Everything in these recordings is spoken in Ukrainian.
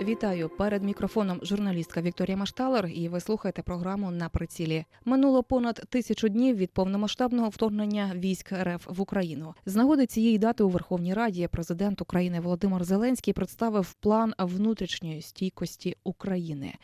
Вітаю перед мікрофоном журналістка Вікторія Машталер. І ви слухаєте програму на прицілі. Минуло понад тисячу днів від повномасштабного вторгнення військ РФ в Україну. З нагоди цієї дати у Верховній Раді президент України Володимир Зеленський представив план внутрішньої стійкості України.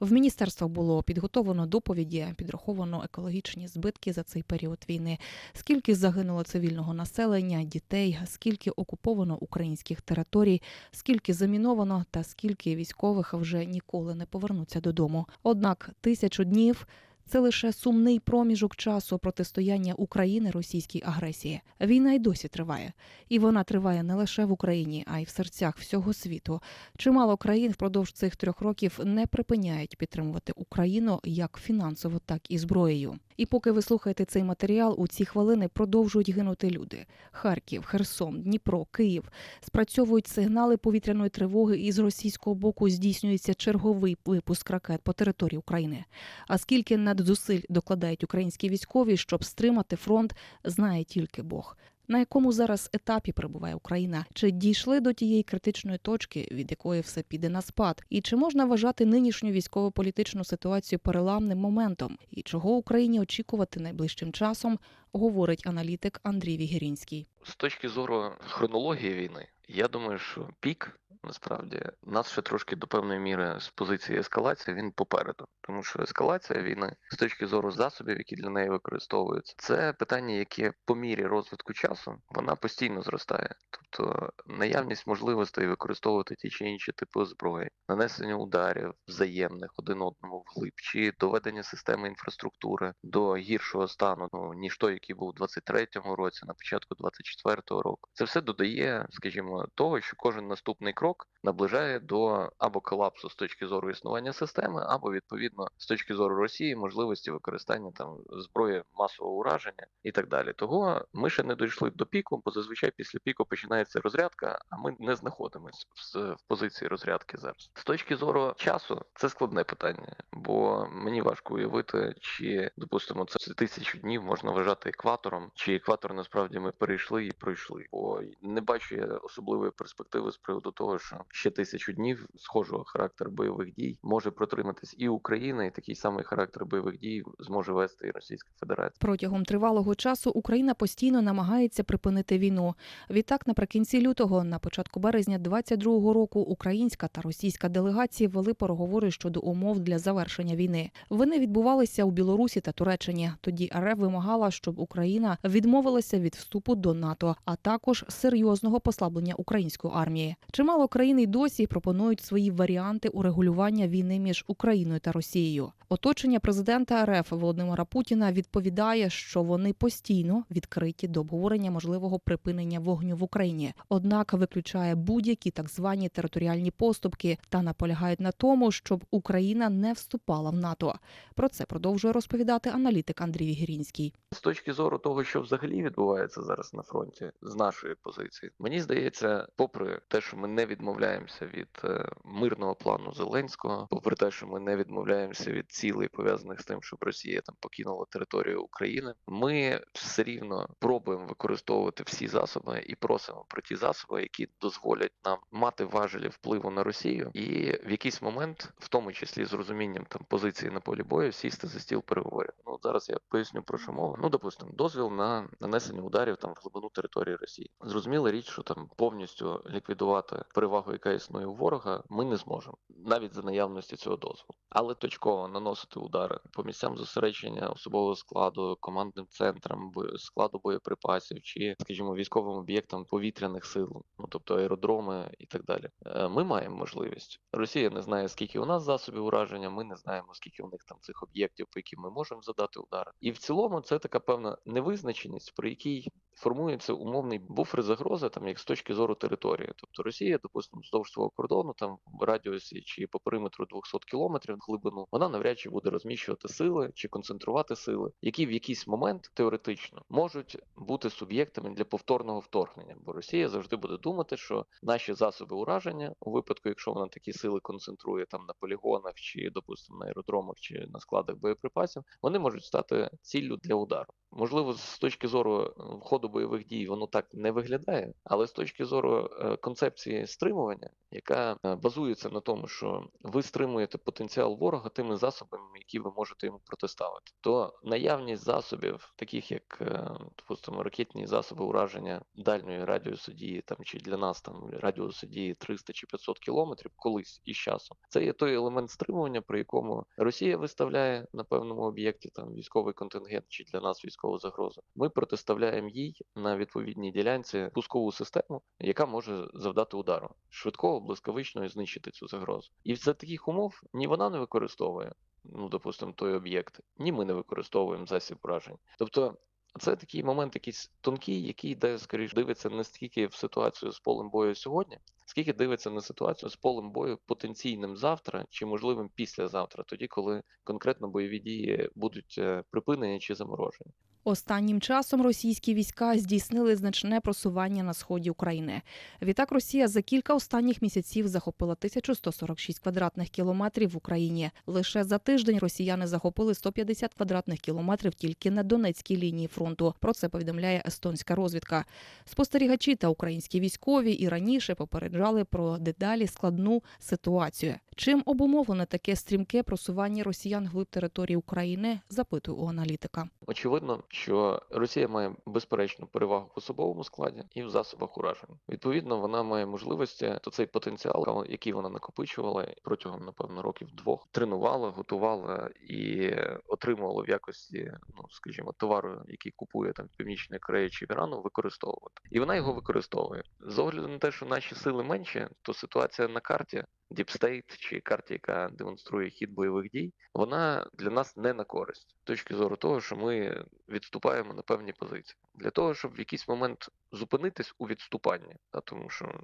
В міністерство було підготовлено доповіді, підраховано екологічні збитки за цей період війни. Скільки загинуло цивільного населення, дітей, скільки окуповано українських територій, скільки заміновано та скільки військових вже ніколи не повернуться додому. Однак тисячу днів. Це лише сумний проміжок часу протистояння України російській агресії. Війна й досі триває, і вона триває не лише в Україні, а й в серцях всього світу. Чимало країн впродовж цих трьох років не припиняють підтримувати Україну як фінансово, так і зброєю. І поки ви слухаєте цей матеріал, у ці хвилини продовжують гинути люди. Харків, Херсон, Дніпро, Київ спрацьовують сигнали повітряної тривоги, і з російського боку здійснюється черговий випуск ракет по території України. А скільки надзусиль докладають українські військові, щоб стримати фронт, знає тільки Бог. На якому зараз етапі перебуває Україна? Чи дійшли до тієї критичної точки, від якої все піде на спад? І чи можна вважати нинішню військово-політичну ситуацію переламним моментом? І чого Україні очікувати найближчим часом? Говорить аналітик Андрій Вігерінський. З точки зору хронології війни, я думаю, що пік насправді нас ще трошки до певної міри з позиції ескалації він попереду, тому що ескалація війни з точки зору засобів, які для неї використовуються, це питання, яке по мірі розвитку часу вона постійно зростає. Тобто наявність можливостей використовувати ті чи інші типи зброї, нанесення ударів взаємних один одному вглиб, чи доведення системи інфраструктури до гіршого стану, ну ніж той, який був у 23-му році, на початку 24-го року. Це все додає, скажімо, того, що кожен наступний крок наближає до або колапсу з точки зору існування системи, або відповідно з точки зору Росії можливості використання там зброї масового ураження і так далі. Того ми ще не дійшли до піку, бо зазвичай після піку починається розрядка, а ми не знаходимося в, позиції розрядки зараз. З точки зору часу це складне питання, бо мені важко уявити, чи допустимо це тисячу днів можна вважати екватором, чи екватор насправді ми перейшли і пройшли. Бо не бачу я особливої перспективи з приводу того, що ще тисячу днів схожого характеру бойових дій може протриматись і Україна, і такий самий характер бойових дій зможе вести і Російська Федерація. Протягом тривалого часу Україна постійно намагається припинити війну. Відтак, наприкінці лютого, на початку березня 22-го року, українська та російська делегації вели переговори щодо умов для завершення війни. Вони відбувалися у Білорусі та Туреччині. Тоді РФ вимагала, щоб Україна відмовилася від вступу до НАТО, а також серйозного послаблення української армії. Чимало країн і досі пропонують свої варіанти урегулювання війни між Україною та Росією. Оточення президента РФ Володимира Путіна відповідає, що вони постійно відкриті до обговорення можливого припинення вогню в Україні, однак виключає будь-які так звані територіальні поступки та наполягають на тому, щоб Україна не вступала в НАТО. Про це продовжує розповідати аналітик Андрій Вігірінський. З точки зору того, що взагалі відбувається зараз на фронті, з нашої позиції, мені здається, попри те, що ми не відмовляємося від е, мирного плану Зеленського, попри те, що ми не відмовляємося від цілей пов'язаних з тим, щоб Росія там покинула територію України, ми все рівно пробуємо використовувати всі засоби і просимо про ті засоби, які дозволять нам мати важелі впливу на Росію, і в якийсь момент, в тому числі з розумінням там позиції на полі бою, сісти за стіл переговорів. Ну зараз я поясню про що мова. Ну допустимо, дозвіл на нанесення ударів там в глибину території Росії. Зрозуміла річ, що там повністю ліквідувати перевагу, яка існує у ворога, ми не зможемо навіть за наявності цього дозволу. Але точково наносити удари по місцям зосередження особового складу, командним центрам, складу боєприпасів чи, скажімо, військовим об'єктам повітряних сил, ну тобто аеродроми і так далі. Е, ми маємо можливість. Росія не знає, скільки у нас засобів ураження. Ми не знаємо, скільки у них там цих об'єктів, по яким ми можемо задати удари. І в цілому це така певна невизначеність, при якій формується умовний буфер загрози, там як з точки зору території. Тобто Росія, допустимо, вздовж свого кордону, там в радіусі чи по периметру 200 кілометрів глибину, вона навряд чи буде розміщувати сили чи концентрувати сили, які в якийсь момент теоретично можуть бути суб'єктами для повторного вторгнення. Бо Росія завжди буде думати, що наші засоби ураження у випадку, якщо вона такі сили концентрує там на полігонах чи, допустимо, на аеродромах чи на складах боєприпасів, вони можуть стати ціллю для удару. Можливо, з точки зору е, ходу бойових дій воно так не виглядає, але з точки зору е, концепції стримування, яка е, базується на тому, що ви стримуєте потенціал ворога тими засобами, які ви можете йому протиставити, то наявність засобів, таких як е, допустимо, ракетні засоби ураження дальньої радіусу дії, там чи для нас там радіусу дії 300 чи 500 кілометрів, колись із часом, це є той елемент стримування, при якому Росія виставляє на певному об'єкті там військовий контингент чи для нас військову загрозу. Ми протиставляємо їй на відповідній ділянці пускову систему, яка може завдати удару швидкого, блискавичного і знищити цю загрозу. І за таких умов ні вона не використовує, ну допустимо, той об'єкт, ні ми не використовуємо засіб вражень. Тобто. Це такий момент, якийсь тонкий, який де скоріш дивиться не стільки в ситуацію з полем бою сьогодні, скільки дивиться на ситуацію з полем бою потенційним завтра чи можливим післязавтра, тоді коли конкретно бойові дії будуть е, припинені чи заморожені. Останнім часом російські війська здійснили значне просування на сході України. Відтак Росія за кілька останніх місяців захопила 1146 квадратних кілометрів в Україні. Лише за тиждень росіяни захопили 150 квадратних кілометрів тільки на Донецькій лінії фронту. Про це повідомляє естонська розвідка. Спостерігачі та українські військові і раніше попереджали про дедалі складну ситуацію. Чим обумовлене таке стрімке просування росіян глиб території України? Запитую у аналітика. Очевидно, що Росія має безперечну перевагу в особовому складі і в засобах ураження. Відповідно, вона має можливості то цей потенціал, який вона накопичувала протягом, напевно, років двох, тренувала, готувала і отримувала в якості, ну скажімо, товару, який купує там Північної Кореї чи Ірану, використовувати. І вона його використовує з огляду на те, що наші сили менші, то ситуація на карті. Діпстейт чи карті, яка демонструє хід бойових дій, вона для нас не на користь точки зору того, що ми відступаємо на певні позиції для того, щоб в якийсь момент зупинитись у відступанні, та тому що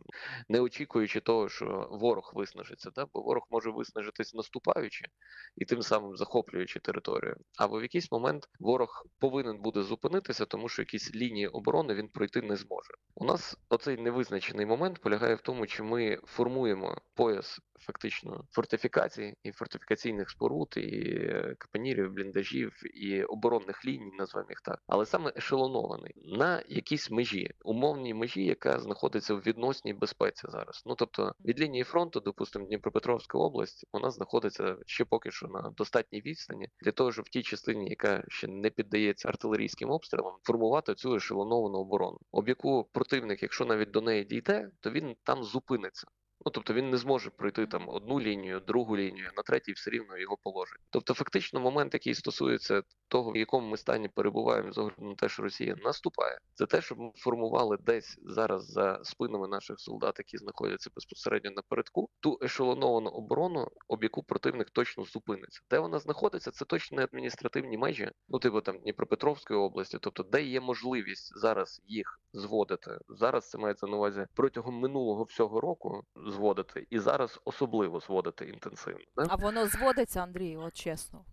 не очікуючи того, що ворог виснажиться, та бо ворог може виснажитись наступаючи і тим самим захоплюючи територію. Або в якийсь момент ворог повинен буде зупинитися, тому що якісь лінії оборони він пройти не зможе. У нас оцей невизначений момент полягає в тому, чи ми формуємо пояс фактично фортифікацій і фортифікаційних споруд, і капонірів, бліндажів, і оборонних ліній, назвемо їх так, але саме ешелонований на якійсь межі, умовній межі, яка знаходиться в відносній безпеці зараз. Ну тобто від лінії фронту, допустимо, Дніпропетровська область, вона знаходиться ще поки що на достатній відстані для того, щоб в тій частині, яка ще не піддається артилерійським обстрілам, формувати цю ешелоновану оборону, об яку противник, якщо навіть до неї дійде, то він там зупиниться. Ну, тобто він не зможе пройти там одну лінію, другу лінію, на третій все рівно його положить. Тобто, фактично, момент, який стосується того, в якому ми стані перебуваємо з огляду на те, що Росія наступає, це те, щоб ми формували десь зараз за спинами наших солдат, які знаходяться безпосередньо напередку, ту ешелоновану оборону, об яку противник точно зупиниться. Де вона знаходиться, це точно не адміністративні межі, ну типу там Дніпропетровської області, тобто де є можливість зараз їх зводити. Зараз це мається на увазі протягом минулого всього року зводити, і зараз особливо зводити інтенсивно. Да? А воно зводиться, Андрій, от чесно.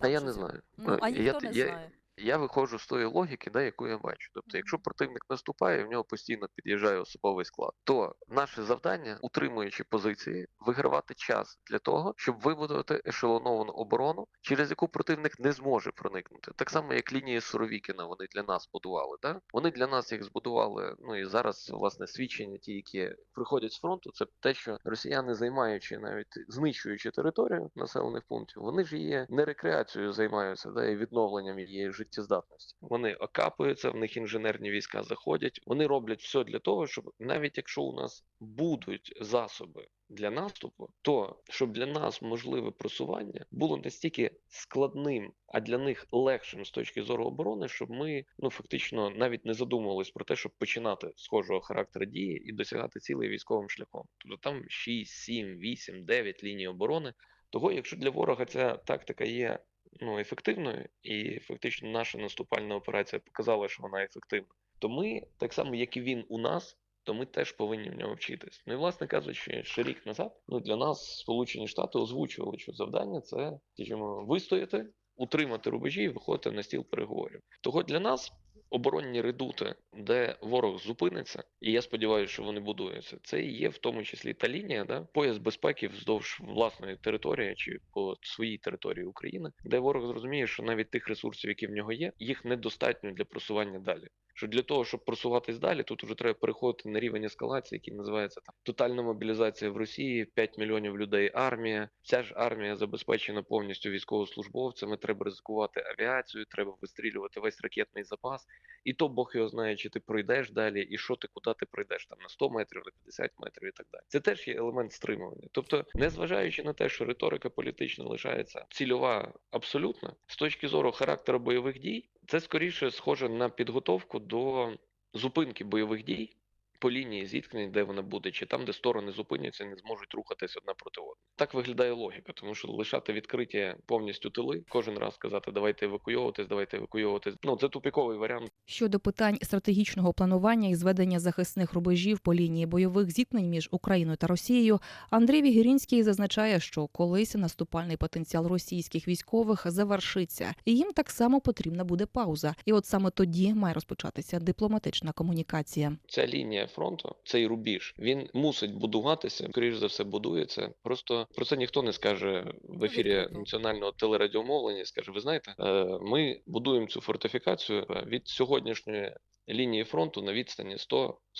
А я не знаю. Ну, а я, ніхто не я, знає. Я виходжу з тої логіки, да, яку я бачу. Тобто, якщо противник наступає, в нього постійно під'їжджає особовий склад, то наше завдання, утримуючи позиції, вигравати час для того, щоб вибудувати ешелоновану оборону, через яку противник не зможе проникнути. Так само, як лінії Суровікіна, вони для нас будували. Да? Вони для нас їх збудували. Ну і зараз власне свідчення, ті, які приходять з фронту, це те, що росіяни, займаючи навіть знищуючи територію населених пунктів, вони ж її не рекреацією займаються, да, і відновленням її життєздатності. Вони окапуються, в них інженерні війська заходять. Вони роблять все для того, щоб навіть якщо у нас будуть засоби. Для наступу, то щоб для нас можливе просування було настільки складним, а для них легшим з точки зору оборони, щоб ми ну фактично навіть не задумувались про те, щоб починати схожого характеру дії і досягати цілей військовим шляхом. Тобто там 6, 7, 8, 9 ліній оборони. Того, якщо для ворога ця тактика є ну ефективною, і фактично наша наступальна операція показала, що вона ефективна, то ми так само, як і він у нас. То ми теж повинні в нього вчитись. Ну і власне кажучи, ще рік назад ну для нас Сполучені Штати озвучували, що завдання це скажімо, вистояти, утримати рубежі і виходити на стіл переговорів. Того для нас оборонні редути, де ворог зупиниться, і я сподіваюся, що вони будуються. Це і є в тому числі та лінія, да, пояс безпеки вздовж власної території чи по своїй території України, де ворог зрозуміє, що навіть тих ресурсів, які в нього є, їх недостатньо для просування далі. Що для того, щоб просуватись далі, тут вже треба переходити на рівень ескалації, який називається там тотальна мобілізація в Росії, 5 мільйонів людей, армія. Ця ж армія забезпечена повністю військовослужбовцями. Треба ризикувати авіацію, треба вистрілювати весь ракетний запас. І то Бог його знає, чи ти пройдеш далі, і що ти куди ти пройдеш там на 100 метрів, на 50 метрів і так далі. Це теж є елемент стримування. Тобто, незважаючи на те, що риторика політична лишається цільова абсолютно, з точки зору характеру бойових дій, це скоріше схоже на підготовку до зупинки бойових дій по лінії зіткнень, де вона буде, чи там, де сторони зупиняться, не зможуть рухатись одна проти одної. Так виглядає логіка, тому що лишати відкриті повністю тили, кожен раз казати, давайте евакуйовуватись, давайте евакуйовуватись. Ну це тупіковий варіант. Щодо питань стратегічного планування і зведення захисних рубежів по лінії бойових зіткнень між Україною та Росією, Андрій Вігірінський зазначає, що колись наступальний потенціал російських військових завершиться, і їм так само потрібна буде пауза. І от саме тоді має розпочатися дипломатична комунікація. Ця лінія фронту, цей рубіж, він мусить будуватися. Скоріш за все, будується. Просто про це ніхто не скаже в ефірі національного телерадіомовлення. Скаже, ви знаєте, е, ми будуємо цю фортифікацію від сьогоднішньої. Лінії фронту на відстані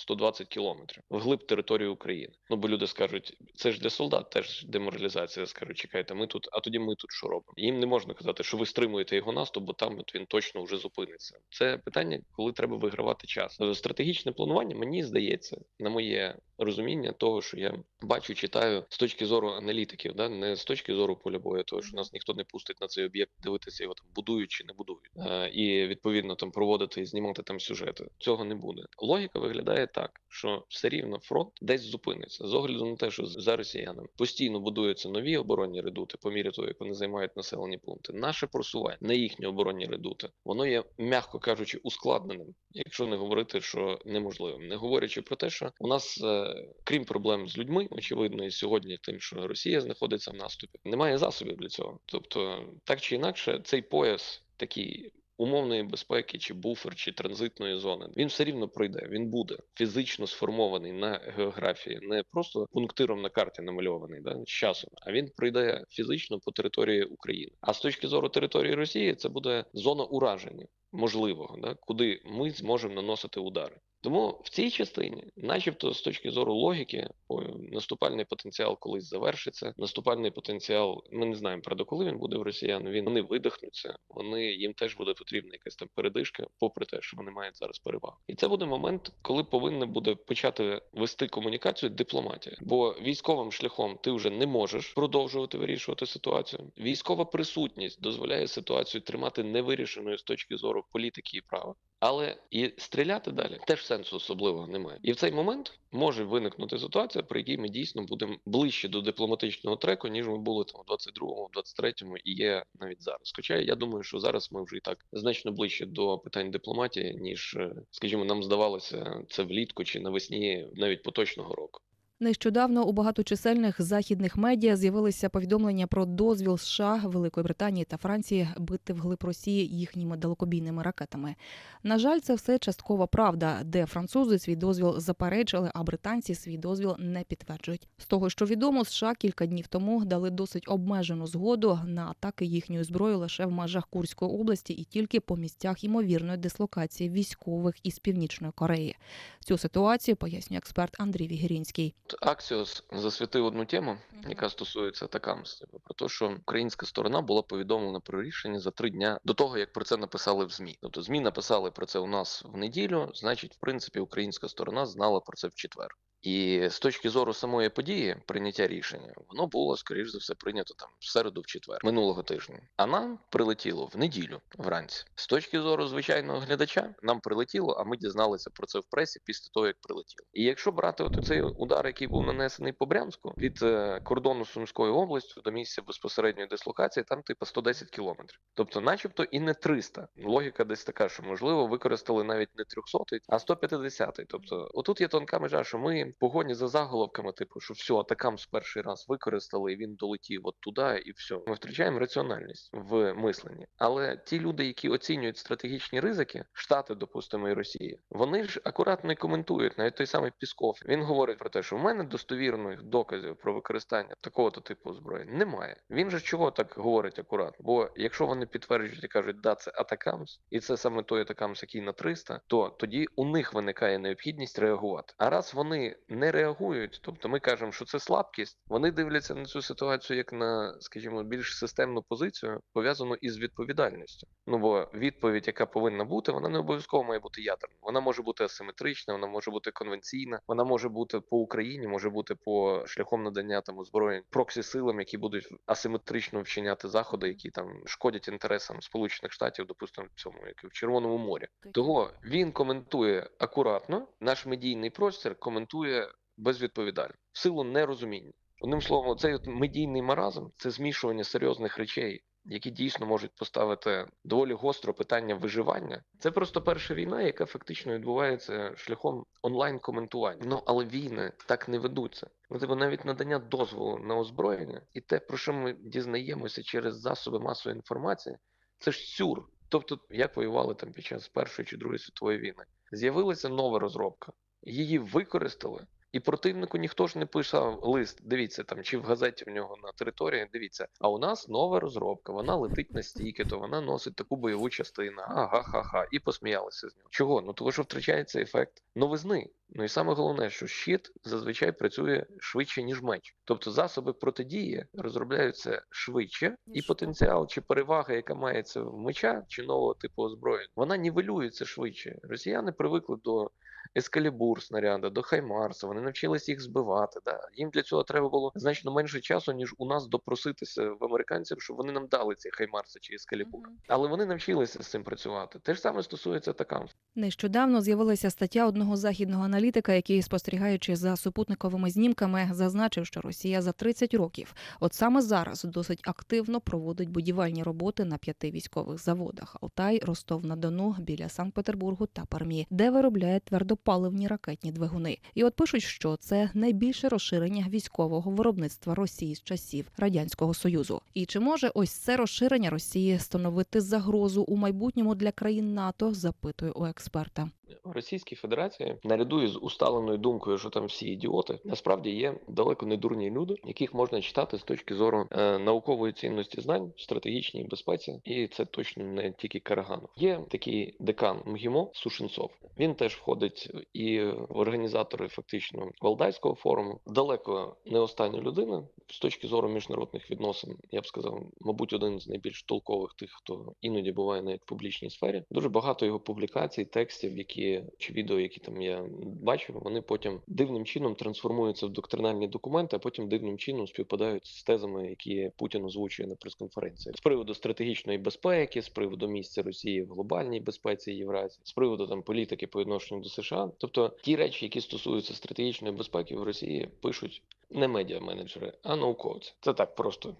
100-120 кілометрів вглиб території України. Ну бо люди скажуть, це ж для солдат теж деморалізація. Скажуть, чекайте, ми тут, а тоді ми тут що робимо? Їм не можна казати, що ви стримуєте його наступ, бо там от він точно вже зупиниться. Це питання, коли треба вигравати час. Е, Стратегічне планування, мені здається, на моє розуміння того, що я бачу, читаю з точки зору аналітиків, да не з точки зору поля бою, того що нас ніхто не пустить на цей об'єкт дивитися його там будують чи не будують, е, і відповідно там проводити і знімати там сюжети. Цього не буде. Логіка виглядає так, що все рівно фронт десь зупиниться з огляду на те, що за росіянами постійно будуються нові оборонні редути по мірі того, як вони займають населені пункти. Наше просування на їхні оборонні редути, воно є, м'яко кажучи, ускладненим, якщо не говорити, що неможливим, не говорячи про те, що у нас, е, крім проблем з людьми, очевидно, і сьогодні тим, що Росія знаходиться в наступі, немає засобів для цього. Тобто, так чи інакше, цей пояс такий. Умовної безпеки, чи буфер, чи транзитної зони він все рівно пройде. Він буде фізично сформований на географії, не просто пунктиром на карті намальований да, з часом, а він пройде фізично по території України. А з точки зору території Росії, це буде зона ураження можливого, да, куди ми зможемо наносити удари. Тому в цій частині, начебто, з точки зору логіки, наступальний потенціал колись завершиться. Наступальний потенціал, ми не знаємо правда, коли він буде в росіян. Він вони видихнуться, вони їм теж буде потрібна якась там передишка, попри те, що вони мають зараз перевагу. І це буде момент, коли повинна буде почати вести комунікацію дипломатія. Бо військовим шляхом ти вже не можеш продовжувати вирішувати ситуацію. Військова присутність дозволяє ситуацію тримати невирішеною з точки зору політики і права. Але і стріляти далі теж сенсу особливого немає. І в цей момент може виникнути ситуація, при якій ми дійсно будемо ближче до дипломатичного треку, ніж ми були там у 22-му, 23-му і є навіть зараз. Хоча я думаю, що зараз ми вже і так значно ближче до питань дипломатії, ніж, е, скажімо, нам здавалося це влітку чи навесні навіть поточного року. Нещодавно у багаточисельних західних медіа з'явилися повідомлення про дозвіл США, Великої Британії та Франції бити вглиб Росії їхніми далекобійними ракетами. На жаль, це все часткова правда, де французи свій дозвіл заперечили, а британці свій дозвіл не підтверджують. З того, що відомо, США кілька днів тому дали досить обмежену згоду на атаки їхньої зброї лише в межах Курської області і тільки по місцях ймовірної дислокації військових із північної Кореї. Цю ситуацію пояснює експерт Андрій Вігірінський. Аксіос засвітив одну тему, яка стосується атакамс, про те, що українська сторона була повідомлена про рішення за три дня до того, як про це написали в змі. Тобто змі написали про це у нас в неділю. Значить, в принципі, українська сторона знала про це в четвер. І з точки зору самої події прийняття рішення, воно було скоріш за все прийнято там в середу, в четвер минулого тижня. А нам прилетіло в неділю вранці. З точки зору звичайного глядача, нам прилетіло, а ми дізналися про це в пресі після того, як прилетіло. І якщо брати от цей удар, який був нанесений по Брянську від е, кордону Сумської області до місця безпосередньої дислокації, там типу 110 кілометрів. Тобто, начебто, і не 300. Логіка десь така, що можливо використали навіть не 300, а 150. Тобто, отут є тонка межа, що ми такій погоні за заголовками, типу, що все, атакамс перший раз використали, і він долетів от туди, і все. Ми втрачаємо раціональність в мисленні. Але ті люди, які оцінюють стратегічні ризики, штати, допустимо, і Росія, вони ж акуратно і коментують навіть той самий Пісков. Він говорить про те, що в мене достовірних доказів про використання такого-то типу зброї немає. Він же чого так говорить акуратно? Бо якщо вони підтверджують і кажуть, да, це атакамс, і це саме той атакамс, який на 300, то тоді у них виникає необхідність реагувати. А раз вони не реагують, тобто ми кажемо, що це слабкість, вони дивляться на цю ситуацію як на, скажімо, більш системну позицію, пов'язану із відповідальністю. Ну бо відповідь, яка повинна бути, вона не обов'язково має бути ядерною. Вона може бути асиметрична, вона може бути конвенційна, вона може бути по Україні, може бути по шляхом надання там озброєнь проксі силам, які будуть асиметрично вчиняти заходи, які там шкодять інтересам Сполучених Штатів, допустимо, в цьому як і в Червоному морі. Того він коментує акуратно, наш медійний простір коментує безвідповідально, в силу нерозуміння. Одним словом, цей от медійний маразм це змішування серйозних речей, які дійсно можуть поставити доволі гостро питання виживання. Це просто перша війна, яка фактично відбувається шляхом онлайн коментування. Ну але війни так не ведуться. Ну, типу, навіть надання дозволу на озброєння і те, про що ми дізнаємося через засоби масової інформації, це ж сюр. Тобто, як воювали там під час Першої чи Другої світової війни, з'явилася нова розробка, її використали. І противнику ніхто ж не писав лист. Дивіться там, чи в газеті в нього на території. Дивіться, а у нас нова розробка, вона летить на стійки, то вона носить таку бойову частину. Ага, ха, ха. І посміялися з нього. Чого? Ну тому що втрачається ефект новизни. Ну і саме головне, що щит зазвичай працює швидше, ніж меч. Тобто засоби протидії розробляються швидше, і потенціал чи перевага, яка мається в меча чи нового типу озброєння, вона нівелюється швидше. Росіяни привикли до ескалібур снаряда, до Хаймарса. Вони навчились їх збивати. Да. Їм для цього треба було значно менше часу, ніж у нас допроситися в американців, щоб вони нам дали ці Хаймарси чи ескалібур. Мгм. Але вони навчилися з цим працювати. Те ж саме стосується атакам. Нещодавно з'явилася стаття одного західного аналітика, який, спостерігаючи за супутниковими знімками, зазначив, що Росія за 30 років, от саме зараз, досить активно проводить будівельні роботи на п'яти військових заводах: Алтай, Ростов на Дону, біля Санкт-Петербургу та Пермі, де виробляє твердопаливні ракетні двигуни. І от пишуть, що це найбільше розширення військового виробництва Росії з часів радянського союзу. І чи може ось це розширення Росії становити загрозу у майбутньому для країн НАТО? запитує у експерта. В Російській Федерації, наряду із усталеною думкою, що там всі ідіоти, насправді є далеко не дурні люди, яких можна читати з точки зору е, наукової цінності знань, стратегічній безпеці, і це точно не тільки Караганов. Є такий декан МГІМО Сушенцов. Він теж входить і в організатори фактично Валдайського форуму. Далеко не остання людина з точки зору міжнародних відносин. Я б сказав, мабуть, один з найбільш толкових тих, хто іноді буває навіть в публічній сфері. Дуже багато його публікацій, текстів, які чи відео, які там я бачив, вони потім дивним чином трансформуються в доктринальні документи, а потім дивним чином співпадають з тезами, які Путін озвучує на прес-конференції з приводу стратегічної безпеки, з приводу місця Росії в глобальній безпеці Євразії, з приводу там політики по відношенню до США. Тобто ті речі, які стосуються стратегічної безпеки в Росії, пишуть. Не медіа-менеджери, а науковці. Це так просто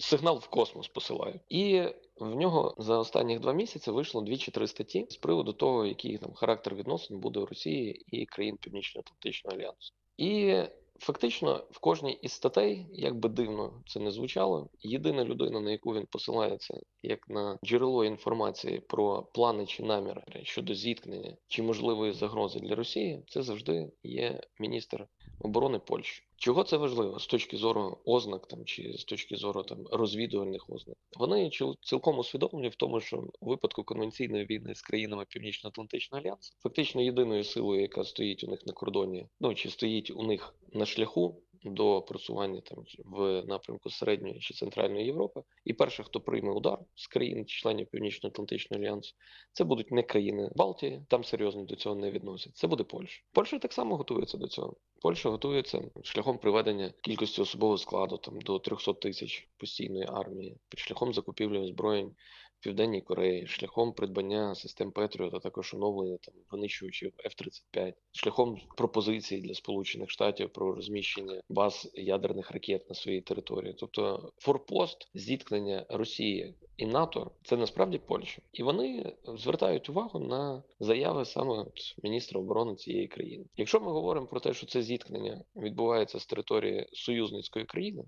сигнал в космос посилаю. І в нього за останніх два місяці вийшло дві чи три статті з приводу того, який там характер відносин буде у Росії і країн Північно-Атлантичного альянсу. І фактично в кожній із статей, як би дивно це не звучало, єдина людина, на яку він посилається, як на джерело інформації про плани чи наміри щодо зіткнення чи можливої загрози для Росії, це завжди є міністр оборони Польщі. Чого це важливо з точки зору ознак там чи з точки зору там розвідувальних ознак? Вони цілком усвідомлені в тому, що у випадку конвенційної війни з країнами Північно-Атлантичного альянсу, фактично єдиною силою, яка стоїть у них на кордоні, ну чи стоїть у них на шляху до просування там в напрямку середньої чи центральної Європи, і перше, хто прийме удар з країн, членів Північно-Атлантичного альянсу, це будуть не країни Балтії, там серйозно до цього не відносять. Це буде Польща. Польща так само готується до цього. Польща готується шляхом приведення кількості особового складу там до 300 тисяч постійної армії, шляхом закупівлі озброєнь Південній Кореї, шляхом придбання систем Петріот, а також оновлення там винищувачів F-35, шляхом пропозицій для Сполучених Штатів про розміщення баз ядерних ракет на своїй території. Тобто форпост зіткнення Росії і НАТО це насправді Польща, і вони звертають увагу на заяви саме от міністра оборони цієї країни. Якщо ми говоримо про те, що це зіткнення відбувається з території союзницької країни.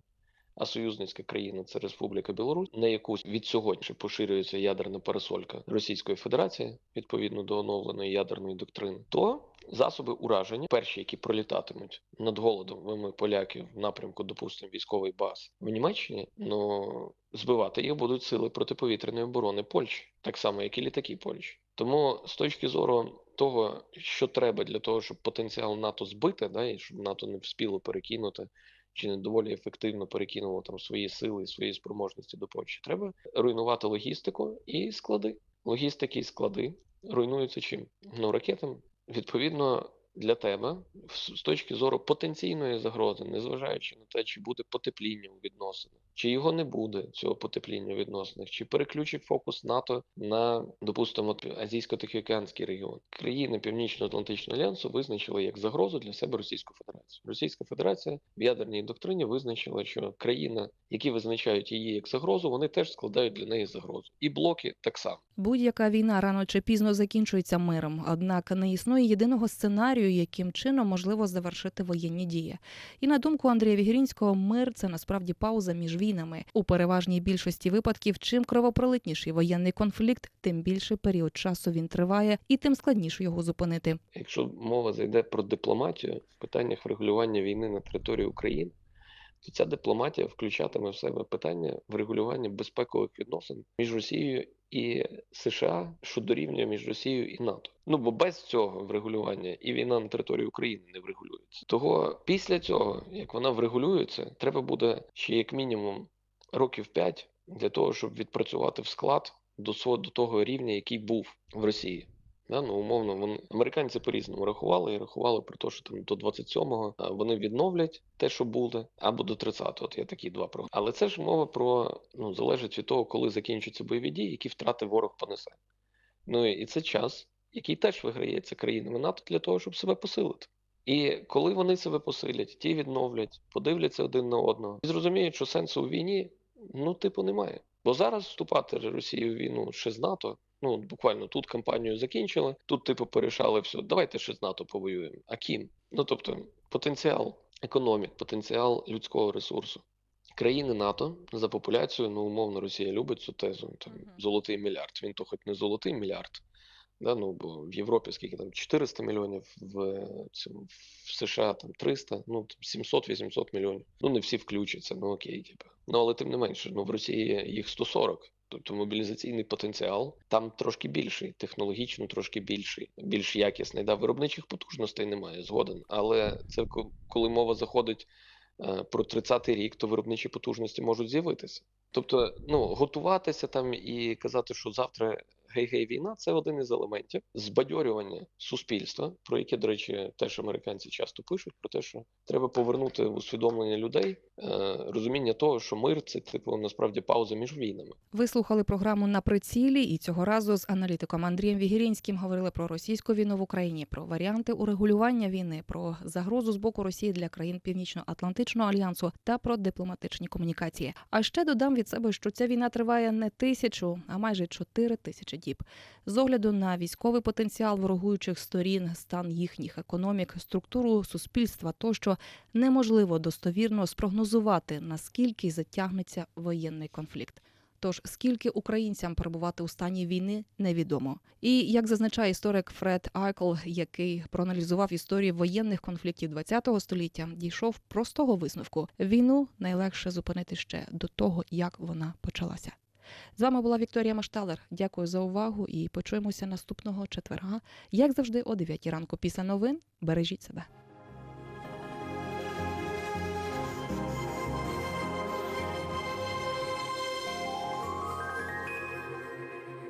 А союзницька країна це Республіка Білорусь, на яку від сьогодні поширюється ядерна парасолька Російської Федерації відповідно до оновленої ядерної доктрини, то засоби ураження, перші, які пролітатимуть над голодом поляків в напрямку, допустимо, військової бази в Німеччині, ну збивати їх будуть сили протиповітряної оборони Польщі, так само як і літаки Польщі. Тому з точки зору того, що треба для того, щоб потенціал НАТО збити, да, і щоб НАТО не вспіло перекинути чи не доволі ефективно перекинуло там свої сили і свої спроможності до Польщі. Треба руйнувати логістику і склади. Логістики і склади руйнуються чим? Ну, ракетами. Відповідно, для тебе, з точки зору потенційної загрози, незважаючи на те, чи буде потепління у відносинах, чи його не буде цього потепління у відносинах, чи переключить фокус НАТО на, допустимо, азійсько-тихоокеанський регіон. Країни Північно-Атлантичного альянсу визначили як загрозу для себе Російську Федерацію. Російська Федерація в ядерній доктрині визначила, що країни, які визначають її як загрозу, вони теж складають для неї загрозу. І блоки так само. Будь-яка війна рано чи пізно закінчується миром, однак не існує єдиного сценарію, яким чином можливо завершити воєнні дії. І на думку Андрія Вігрінського, мир це насправді пауза між війнами. У переважній більшості випадків, чим кровопролитніший воєнний конфлікт, тим більший період часу він триває, і тим складніше його зупинити. Якщо мова зайде про дипломатію в питаннях врегулювання війни на території України, то ця дипломатія включатиме в себе питання врегулювання безпекових відносин між Росією і США, що дорівнює між Росією і НАТО. Ну бо без цього врегулювання і війна на території України не врегулюється. Того після цього, як вона врегулюється, треба буде ще як мінімум років 5 для того, щоб відпрацювати в склад до свого до того рівня, який був в Росії. Да, ну, умовно, вони американці по-різному рахували і рахували про те, що там до 27-го вони відновлять те, що було, або до 30-го. От є такі два прогнози. Але це ж мова про ну залежить від того, коли закінчаться бойові дії, які втрати ворог понесе. Ну і це час, який теж виграється країнами НАТО для того, щоб себе посилити. І коли вони себе посилять, ті відновлять, подивляться один на одного і зрозуміють, що сенсу у війні ну типу немає. Бо зараз вступати Росію в війну ще з НАТО. Ну, буквально тут кампанію закінчили, тут, типу, порішали все. Давайте ще з НАТО повоюємо. А ким? Ну тобто, потенціал економік, потенціал людського ресурсу. Країни НАТО за популяцією, ну умовно, Росія любить цю тезу. Там золотий мільярд. Він то хоч не золотий мільярд. Да, ну бо в Європі скільки там 400 мільйонів, в цьому в США там 300, ну там 700-800 мільйонів. Ну не всі включаться, ну окей, типу. Ну але тим не менше, ну в Росії їх 140. Тобто мобілізаційний потенціал там трошки більший, технологічно трошки більший, більш якісний. Да, виробничих потужностей немає, згоден. Але це ко- коли мова заходить е, про 30-й рік, то виробничі потужності можуть з'явитися. Тобто, ну готуватися там і казати, що завтра гей-гей війна це один із елементів збадьорювання суспільства, про яке, до речі, теж американці часто пишуть, про те, що треба повернути усвідомлення людей, е, розуміння того, що мир це типу насправді пауза між війнами. Ви слухали програму на прицілі, і цього разу з аналітиком Андрієм Вігірінським говорили про російську війну в Україні, про варіанти урегулювання війни, про загрозу з боку Росії для країн Північно-Атлантичного альянсу та про дипломатичні комунікації. А ще додам від себе, що ця війна триває не тисячу, а майже чотири тисячі діб. З огляду на військовий потенціал ворогуючих сторін, стан їхніх економік, структуру суспільства, тощо неможливо достовірно спрогнозувати наскільки затягнеться воєнний конфлікт. Тож скільки українцям перебувати у стані війни, невідомо. І як зазначає історик Фред Айкл, який проаналізував історію воєнних конфліктів ХХ століття, дійшов простого висновку: війну найлегше зупинити ще до того, як вона почалася. З вами була Вікторія Машталер. Дякую за увагу і почуємося наступного четверга, як завжди, о 9 ранку. Після новин бережіть себе.